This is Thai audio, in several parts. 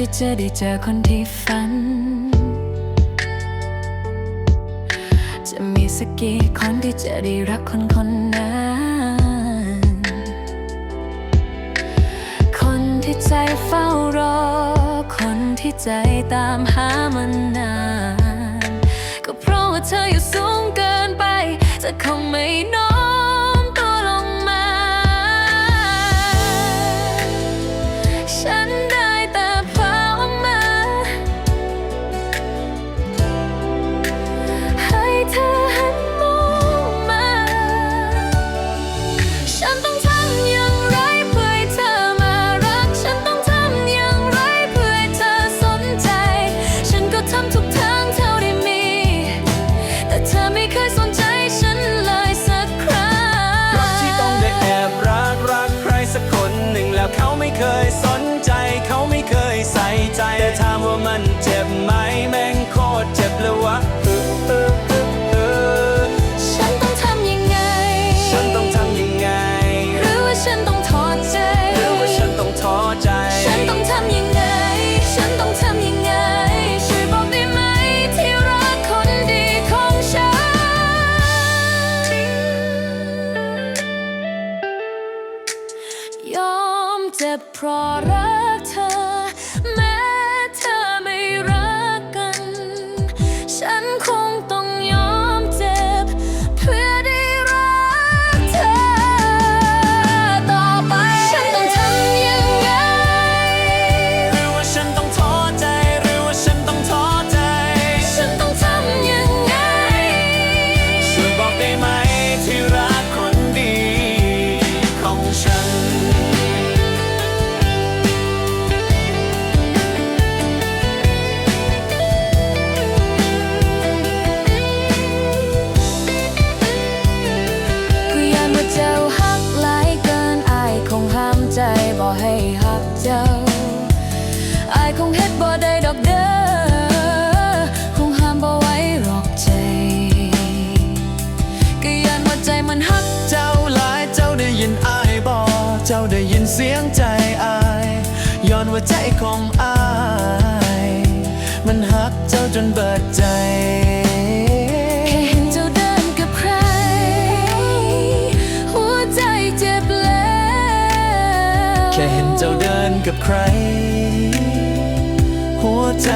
ที่จะได้เจอคนที่ฝัน จะมีสักกี่คนที่จะได้รักคนคนนั้น คนที่ใจเฝ้ารอ คนที่ใจตามหามานาน ก็เพราะว่าเธออยู่สูงเกินไป จะคงไม่น้ ว่าใจของอาย มันหักเจ้าจนเบิดใจแค่เห็นเจ้าเดินกับใคร หัวใจ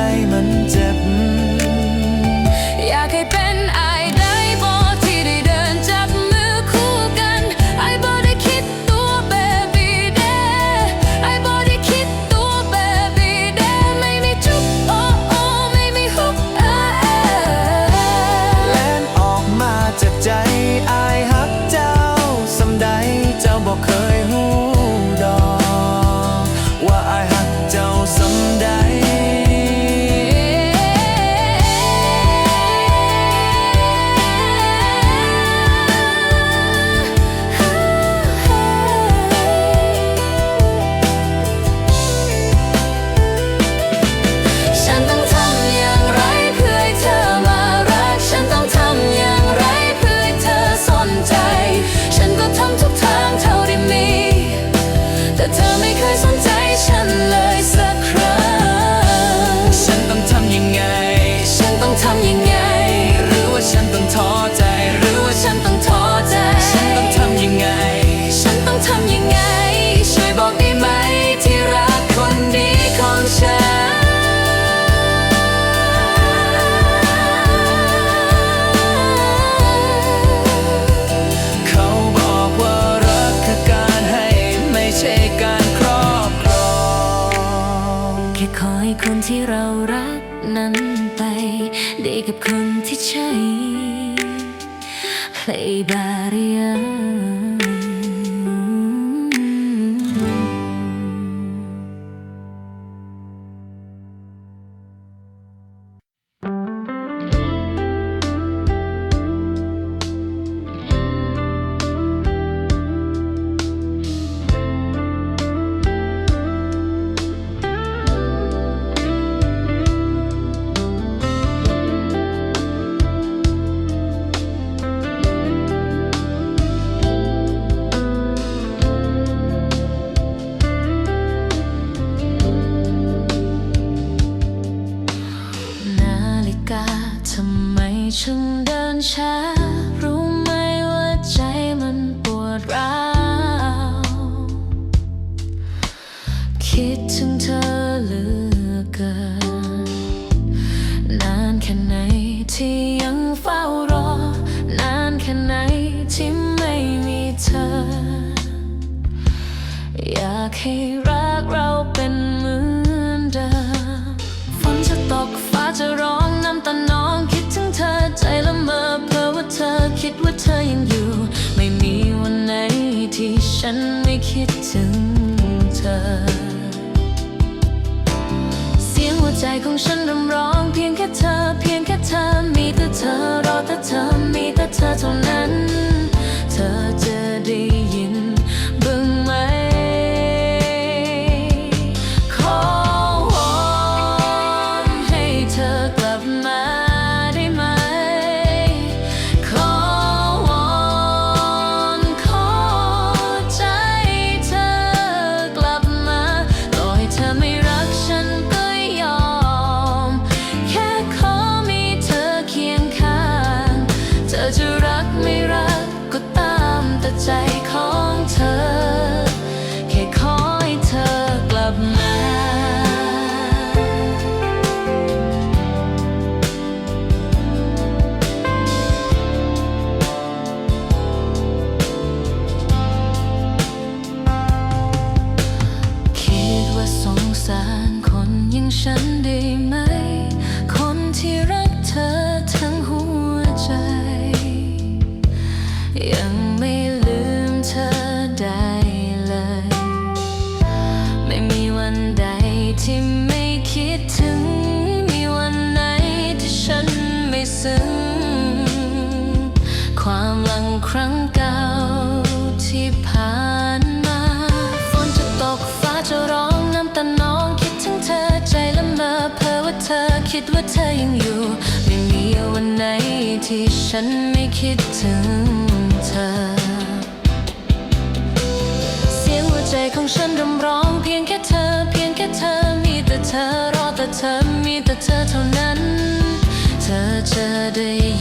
ากให้รักเราเป็นเหมือนเดิมฝนจะตกฟ้าจะร้องน้ำตาน้องคิดถึงเธอใจละเมอเพราะว่าเธอคิดว่าเธอยังอยู่ ไม่มีวันไหนที่ฉันไม่คิดถึงเธอเสียงหัวใจของฉันรำร้องเพียงแค่เธอ เพียงแค่เธอ มีแต่เธอรอแต่เธอ มีแต่เธอเท่านั้น เธอจะได้ ที่รักเธอทั้งหัวใจยัง ที่ฉันไม่คิดถึงเธอ เสียงหัวใจของฉันรำร้องเพียงแค่เธอ เพียงแค่เธอ มีแต่เธอรอแต่เธอ มีแต่เธอเท่านั้น เธอจะได้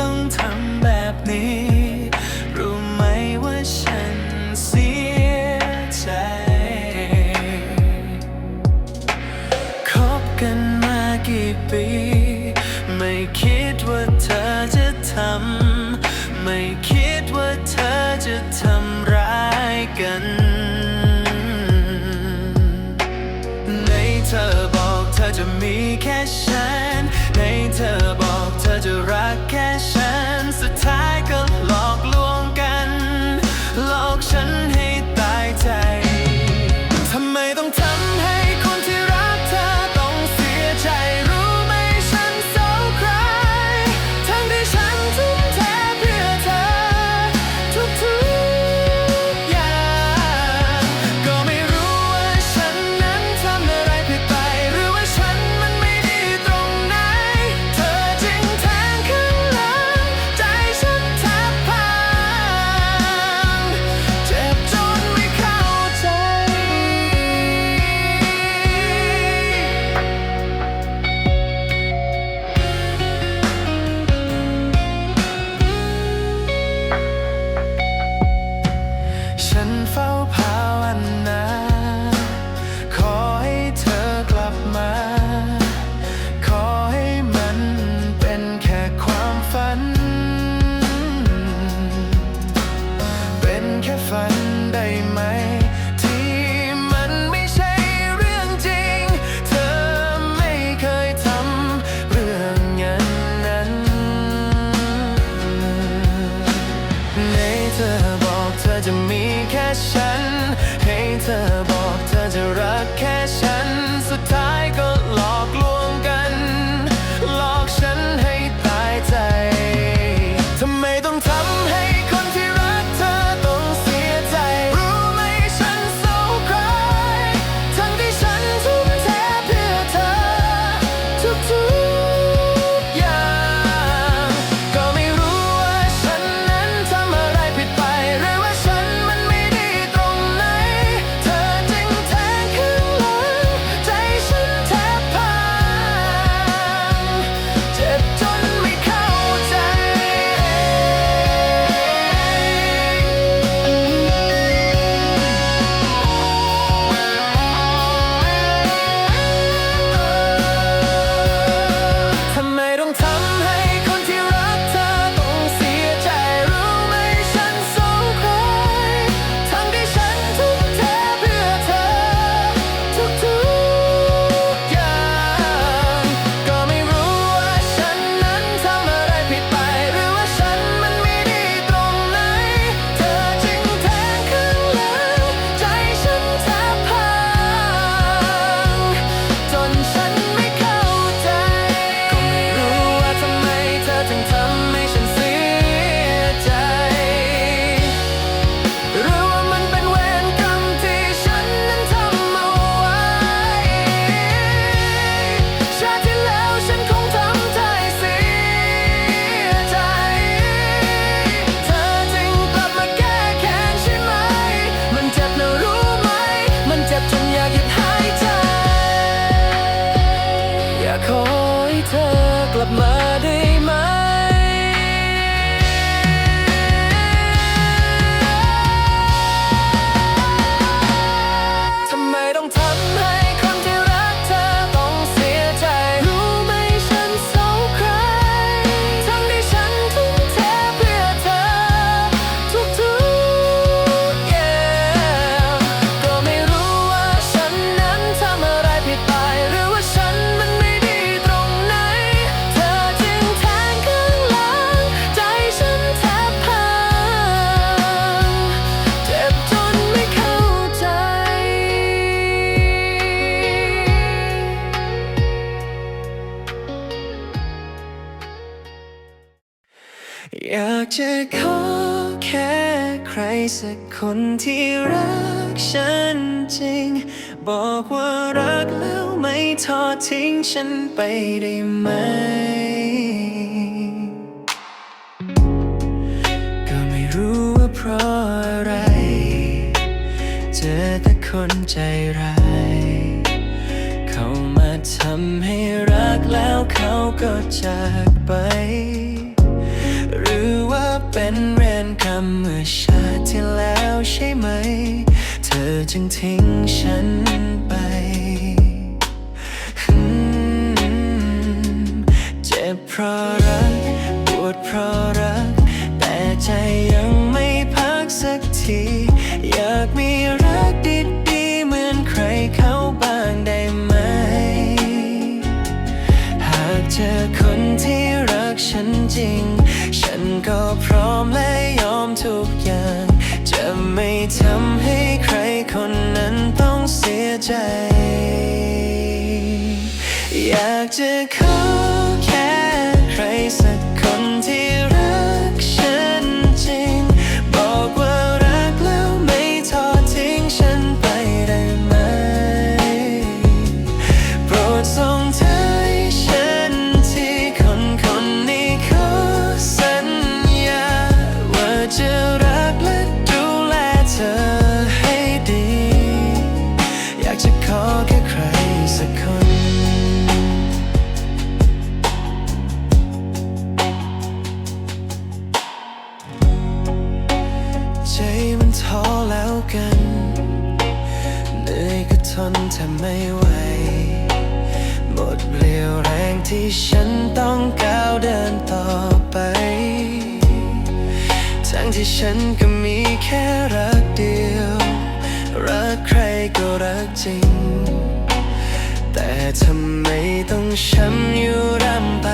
ต้องทำแบบนี้ คนที่รักฉันจริง บอกว่ารักแล้วไม่ทอดทิ้งฉันไปได้ไหม ก็ไม่รู้ว่าเพราะอะไร เจอแต่คนใจร้าย เขามาทำให้รักแล้วเขาก็จากไป หรือว่าเป็นเวรกรรมเมื่อชาติที่แล้ว ใช่ไหม เธอจึงทิ้งฉันไปเจ็บเพราะากจะเข้า ทนแทบไม่ไหว หมดเรี่ยวแรงที่ฉันต้องก้าวเดินต่อไป ทั้งที่ฉันก็มีแค่รักเดียว รักใครก็รักจริง แต่ทำไมต้องช้ำอยู่ร่ำไป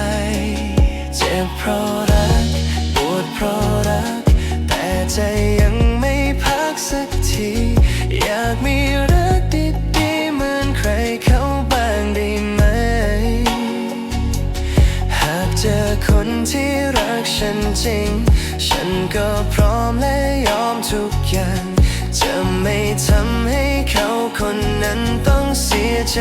เจ็บเพราะรัก ปวดเพราะรัก แต่ใจ ริง ฉันก็พร้อมและยอมทุกอย่าง จะไม่ทำให้เขาคนนั้นต้องเสียใจ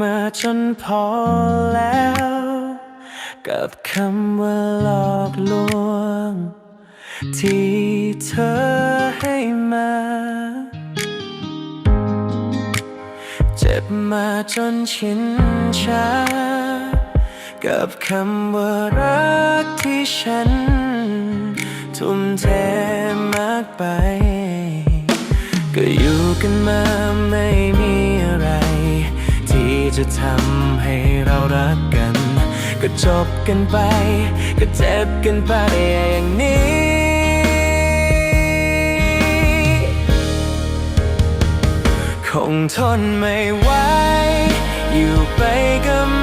มาจนพอแล้ว กับคำว่าหลอกลวง ที่เธอให้มา เจ็บมาจนชินชา กับคำว่ารักที่ฉัน ทุ่มเทมากไป ก็อยู่กันมาไม่มีอะไร จะทำให้เรารักกัน ก็จบกันไป ก็เจ็บกันไปอย่างนี้คงทนไม่ไหวอยู่ไปก็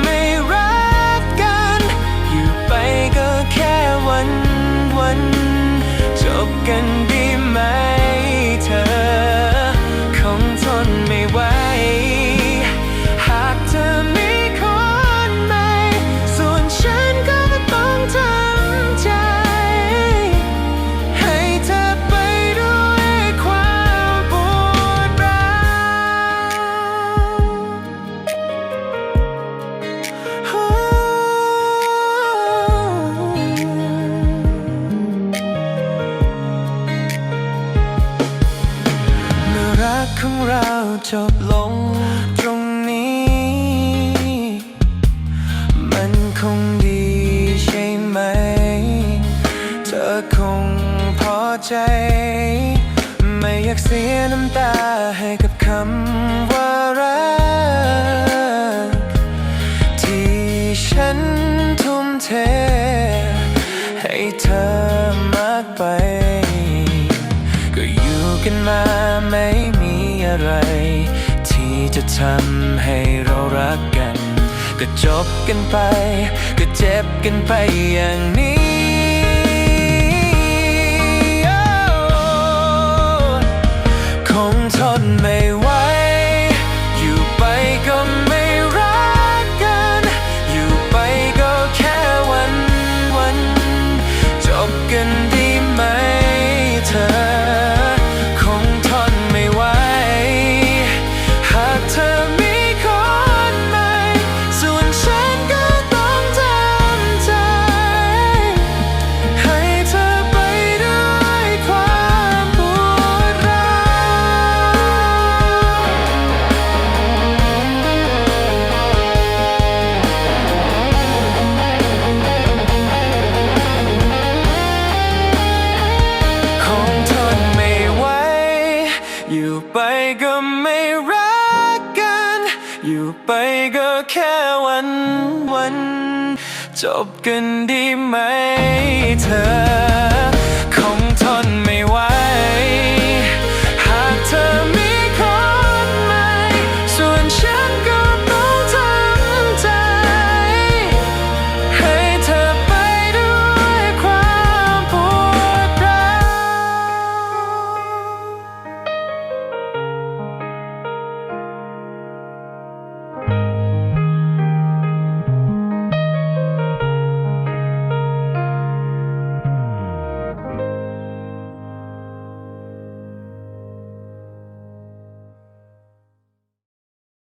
ใจ ไม่อยากเสียน้ำตาให้กับคำว่ารัก ที่ฉันทุ่มเท ให้เธอมากไป ก็อยู่กันมาไม่มีอะไร ที่จะทำให้เรารักกัน ก็จบกันไป ก็เจ็บกันไปอย่างนี้ งท จบกันดีไหมเธอ